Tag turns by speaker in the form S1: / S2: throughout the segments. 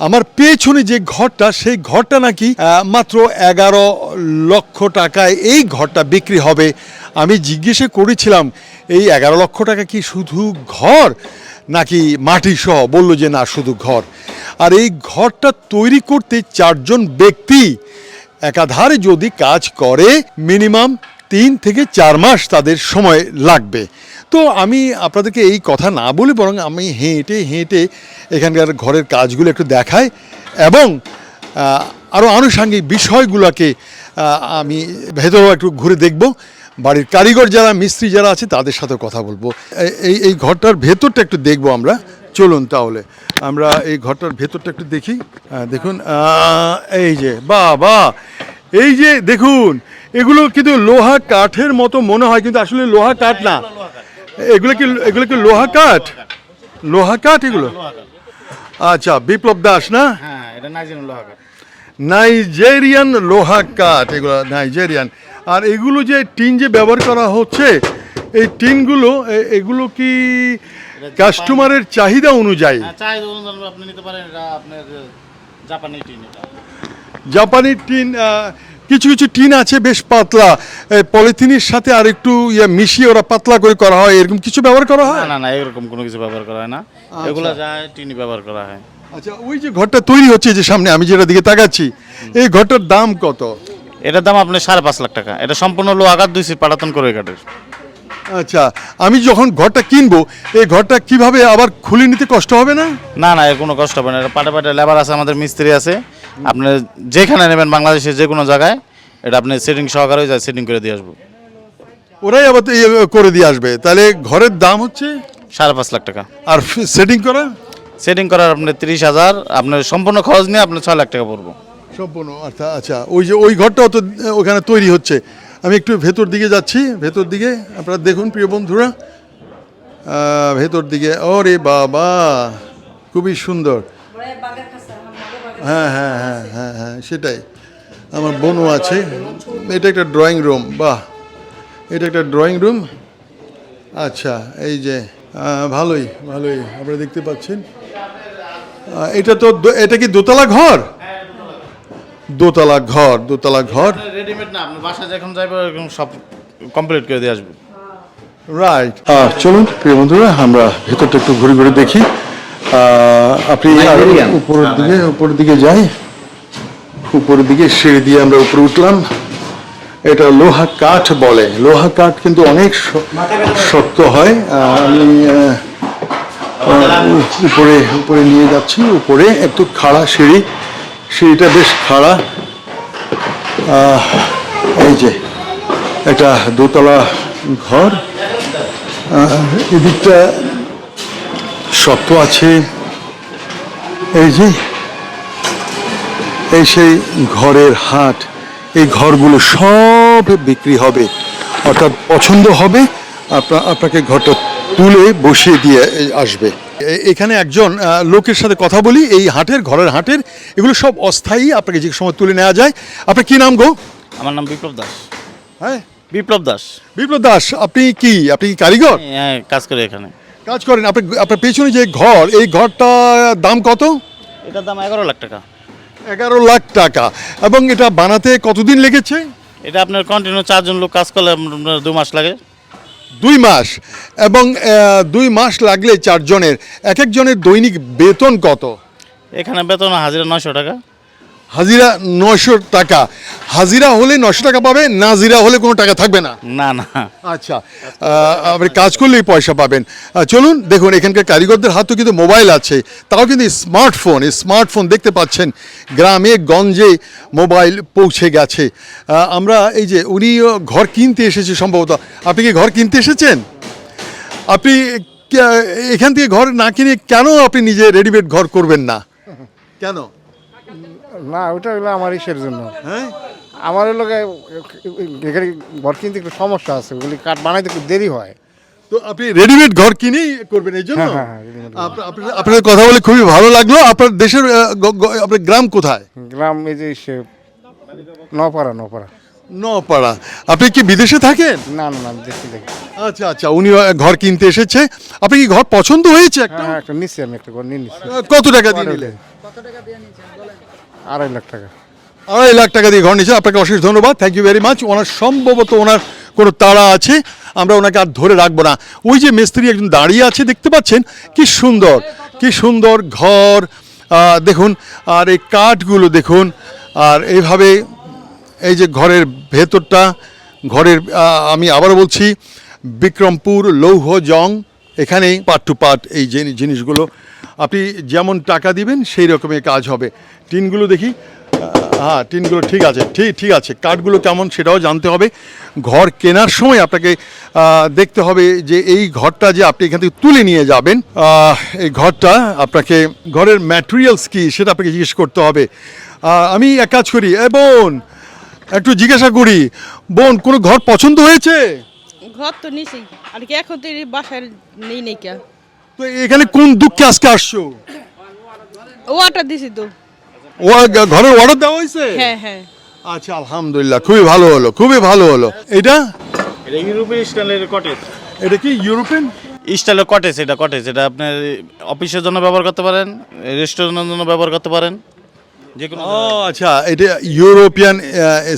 S1: আমার পেছনে যে ঘরটা, সেই ঘরটা নাকি মাত্র এগারো লক্ষ টাকায় এই ঘরটা বিক্রি হবে। আমি জিজ্ঞেসে করেছিলাম, এই এগারো লক্ষ টাকা কি শুধু ঘর নাকি মাটি সহ? বলল যে, না, শুধু ঘর। আর এই ঘরটা তৈরি করতে চারজন ব্যক্তি একাধারে যদি কাজ করে, মিনিমাম তিন থেকে চার মাস তাদের সময় লাগবে। তো আমি আপনাদেরকে এই কথা না বলে বরং আমি হেঁটে হেঁটে এখানকার ঘরের কাজগুলো একটু দেখাই এবং আরও আনুষাঙ্গিক বিষয়গুলোকে আমি ভেতরেও একটু ঘুরে দেখব। বাড়ির কারিগর যারা, মিস্ত্রি যারা আছে তাদের সাথে কথা বলব। এই- এই ঘরটার ভেতরটা একটু দেখব আমরা। চলুন তাহলে। আমরা এই ঘরটার ভেতরটা একটু দেখি। দেখুন এই যে বা বা এই যে, দেখুন! এগুলো কিন্তু লোহা কাঠের মতো মনে হয় কিন্তু আসলে লোহা কাঠ না। এগুলো কি এগুলো কি লোহা কাঠ? লোহা কাঠ। এগুলো? আচ্ছা বিপ্লব দাস না?
S2: হ্যাঁ নাইজেরিয়ান লোহা কাঠ।
S1: এগুলো নাইজেরিয়ান। আর এগুলো যে টিন যে ব্যবহার করা হচ্ছে এই টিনগুলো এগুলো কি কাস্টমারের চাহিদা অনুযায়ী?
S2: হ্যাঁ জাপানি টিন
S1: জাপানি টিন কিছু কিছু টিন আছে বেশ পাতলা। পলিথিনের সাথে আর একটু ইয়ে মিশিয়ে ওরা পাতলা করে করা হয় এরকম কিছু ব্যবহার করা হয়?
S2: না না এরকম কোনো কিছু ব্যবহার করা হয় না। এগুলো যায় টিনি ব্যবহার করা হয়।
S1: আচ্ছা ওই যে ঘরটা তৈরি হচ্ছে যে সামনে আমি যেটা দিকে তাকাচ্ছি এই ঘরটার দাম কত?
S2: এটার দাম আপনার সাড়ে পাঁচ লাখ টাকা। এটা সম্পূর্ণ লোহা কাঠ দুই সিট পাটাতন করে কাঠের
S1: আচ্ছা আমি যখন ঘরটা কিনবো এই ঘরটা কীভাবে আবার খুলে নিতে কষ্ট হবে না?
S2: না না এর কোনো কষ্ট হবে না। এটা পাটে পাটে লেবার আছে আমাদের মিস্ত্রি আছে। আপনি যেখানে নেবেন বাংলাদেশের যে কোনো জায়গায় এটা আপনি সেটিং সহকারে যায় সেটিং করে দিয়ে আসব।
S1: ওরাই আবার তো ইয়ে করে দিয়ে আসবে। তাহলে ঘরের দাম হচ্ছে?
S2: সাড়ে পাঁচ লাখ টাকা।
S1: আর সেটিং করা?
S2: সেটিং করার আপনার তিরিশ হাজার আপনার সম্পূর্ণ খরচ নিয়ে আপনার ছয় লাখ টাকা পড়ব।
S1: সম্পূর্ণ অর্থাৎ আচ্ছা। ওই যে ওই ঘরটাও তো ওখানে তৈরি হচ্ছে। আমি একটু ভেতর দিকে যাচ্ছি ভেতর দিকে। আপনারা দেখুন প্রিয় বন্ধুরা। ভেতর দিকে ওরে বাবা খুবই সুন্দর। হ্যাঁ হ্যাঁ হ্যাঁ হ্যাঁ হ্যাঁ সেটাই। আমার বোনও আছে। এটা একটা ড্রয়িং রুম বাহ। এটা একটা ড্রয়িং রুম আচ্ছা এই যে ভালোই ভালোই আপনারা দেখতে পাচ্ছেন। এটা তো এটা কি দোতলা ঘর? দোতলা ঘর দোতলা ঘর।
S2: রেডিমেড না আপনি বাসায় যখন যাইবে এরকম সব কমপ্লিট করে দিয়ে আসবে।
S1: রাইট চলুন প্রিয় বন্ধুরা আমরা ভেতরটা একটু ঘুরে ঘুরে দেখি। আপনি উপরের দিকে উপরের দিকে যাই। উপরের দিকে সিঁড়ি দিয়ে আমরা উপরে উঠলাম। এটা লোহা কাঠ বলে। লোহা কাঠ কিন্তু অনেক শক্ত হয়। আমি উপরে উপরে নিয়ে যাচ্ছি। উপরে একটু খাড়া সিঁড়ি। সিঁড়িটা বেশ খাড়া। এই যে একটা দোতলা ঘর। এদিকটা শক্ত আছে। এই যে এই সেই ঘরের হাট এই ঘরগুলো সব বিক্রি হবে। অর্থাৎ পছন্দ হবে আপনা আপনাকে ঘরটা তুলে বসিয়ে দিয়ে আসবে। এখানে একজন লোকের সাথে কথা বলি এই হাটের ঘরের হাটের এগুলো সব অস্থায়ী আপনাকে যে সময় তুলে নেওয়া যায়। আপনার কি নাম গো?
S2: আমার নাম বিপ্লব দাস।
S1: হ্যাঁ?
S2: বিপ্লব দাস।
S1: বিপ্লব দাস আপনি কি? আপনি কি কারিগর?
S2: হ্যাঁ কাজ করে এখানে।
S1: কাজ করেন আপনি আপনার পেছনে যে ঘর এই ঘরটা দাম কত?
S2: এটার দাম এগারো লাখ টাকা।
S1: এগারো লাখ টাকা। এবং এটা বানাতে কতদিন লেগেছে?
S2: এটা আপনার কন্টিনিউ চারজন লোক কাজ করলে আপনার দু মাস লাগে।
S1: দুই মাস। এবং দুই মাস লাগলে চারজনের এক একজনের দৈনিক বেতন কত?
S2: এখানে বেতন হাজিরা নয়শো টাকা।
S1: হাজিরা নশো টাকা। হাজিরা হলে নশো টাকা পাবে নাজিরা হলে কোনো টাকা থাকবে না।
S2: না না।
S1: আচ্ছা আপনি কাজ করলেই পয়সা পাবেন। চলুন দেখুন এখানকার কারিগরদের হাতেও কিন্তু মোবাইল আছে। তাও কিন্তু স্মার্টফোন স্মার্টফোন দেখতে পাচ্ছেন গ্রামে গঞ্জে মোবাইল পৌঁছে গেছে। আমরা এই যে উনি ঘর কিনতে এসেছে সম্ভবত। আপনি কি ঘর কিনতে এসেছেন? আপনি এখান থেকে ঘর না কিনে কেন আপনি নিজে রেডিমেড ঘর করবেন না? কেন?
S3: না ওটা হলো আমার ইসের জন্য।
S1: হ্যাঁ?
S3: আমার হলো এখানে ঘর কিনতে একটু সমস্যা আছে ওগুলি কাঠ বানাইতে একটু দেরি হয়।
S1: তো আপনি রেডিমেড ঘর কিনেই করবেন এই জন্য?
S3: হ্যাঁ, হ্যাঁ, হ্যাঁ,
S1: আপনার কথা বলে খুবই ভালো লাগল। আপনার দেশের আপনার গ্রাম কোথায়?
S3: গ্রাম এই যে সে নপাড়া নপাড়া
S1: নপাড়া আপনি কি বিদেশে থাকেন?
S3: না না না দেখি দেখি
S1: আচ্ছা আচ্ছা উনি ঘর কিনতে এসেছে। আপনি কি ঘর পছন্দ হয়েছে একটা?
S3: একটা নিচ্ছি আমি একটা ঘর নিয়ে নিচ্ছি।
S1: কত টাকা দিয়ে নিলেন?
S3: আড়াই লাখ টাকা।
S1: আড়াই লাখ টাকা দিয়ে ঘর নিয়েছেন আপনাকে অশেষ ধন্যবাদ। থ্যাংক ইউ ভেরি মাচ ওনার সম্ভবত ওনার কোনো তাড়া আছে। আমরা ওনাকে আর ধরে রাখব না। ওই যে মিস্ত্রি একজন দাঁড়িয়ে আছে, দেখতে পাচ্ছেন? কি সুন্দর কি সুন্দর ঘর। দেখুন, আর এই কাঠগুলো দেখুন। আর এইভাবে এই যে ঘরের ভেতরটা, ঘরের আমি আবারও বলছি, বিক্রমপুর লৌহ জং, এখানেই পার্ট টু পার্ট এই জিনি- জিনিসগুলো। আপনি যেমন টাকা দিবেন, সেই রকমের কাজ হবে। টিনগুলো দেখি। হ্যাঁ টিনগুলো ঠিক আছে, ঠিক ঠিক আছে। কাঠগুলো কেমন সেটাও জানতে হবে। ঘর কেনার সময় আপনাকে দেখতে হবে যে এই ঘরটা যে আপনি এখান থেকে তুলে নিয়ে যাবেন এই ঘরটা আপনাকে ঘরের ম্যাটেরিয়ালস কি সেটা আপনাকে জিজ্ঞেস করতে হবে। আমি এক কাজ করি, এ বোন, একটু জিজ্ঞাসা করি, বোন, কোনো ঘর পছন্দ হয়েছে?
S4: ঘর তো নিছি, আর কি এখন তো বাসায় নেই নেই কে
S1: তো এখানে কোন দুঃখে আজকে আসছো?
S4: ওয়াটার দিছি তো।
S1: ও ঘরের অর্ডার দেওয়া হয়েছে?
S4: হ্যাঁ হ্যাঁ।
S1: আচ্ছা আলহামদুলিল্লাহ খুবই ভালো হলো খুবই ভালো হলো। এটা?
S2: এটা ইউরোপের স্টাইলের কটেজ
S1: এটা কি ইউরোপিয়ান?
S2: স্টাইলের কটেজ এটা কটেজ এটা আপনার অফিসের জন্য ব্যবহার করতে পারেন রেস্টুরেন্টের জন্য ব্যবহার করতে পারেন যে কোনো
S1: ও আচ্ছা এটা ইউরোপিয়ান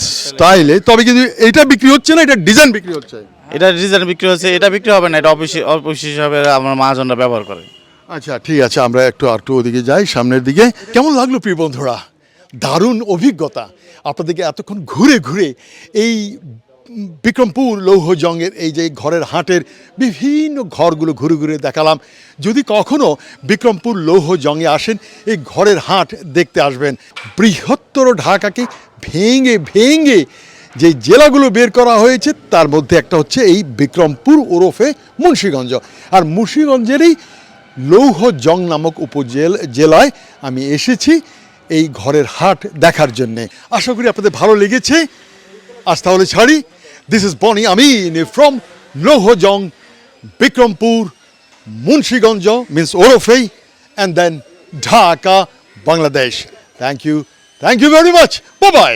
S1: স্টাইলে তবে কিন্তু এটা বিক্রি হচ্ছে না এটা ডিজাইন বিক্রি হচ্ছে?
S2: এটা ডিজাইন বিক্রি হচ্ছে এটা বিক্রি হবে না, এটা অফিস অফিস হিসাবে আমার মহাজনরা ব্যবহার করে।
S1: আচ্ছা ঠিক আছে, আমরা একটু একটু ওদিকে যাই, সামনের দিকে। কেমন লাগল প্রিয় বন্ধুরা? দারুণ অভিজ্ঞতা। আপনাদেরকে এতক্ষণ ঘুরে ঘুরে এই বিক্রমপুর লৌহ জঙ্গের এই যে ঘরের হাটের বিভিন্ন ঘরগুলো ঘুরে ঘুরে দেখালাম। যদি কখনো বিক্রমপুর লৌহ জঙ্গে আসেন, এই ঘরের হাট দেখতে আসবেন। বৃহত্তর ঢাকাকে ভেঙে ভেঙে যে জেলাগুলো বের করা হয়েছে, তার মধ্যে একটা হচ্ছে এই বিক্রমপুর ওরফে মুন্সীগঞ্জ। আর মুন্সীগঞ্জেরই লৌহজং নামক উপজেল, জেলায় আমি এসেছি এই ঘরের হাট দেখার জন্যে। আশা করি আপনাদের ভালো লেগেছে। আজ তাহলে ছাড়ি। This is Boni Amin from Louhajang Bikrampur, Munshiganj means ওরফেই and then Dhaka, Bangladesh. Thank you thank you very much bye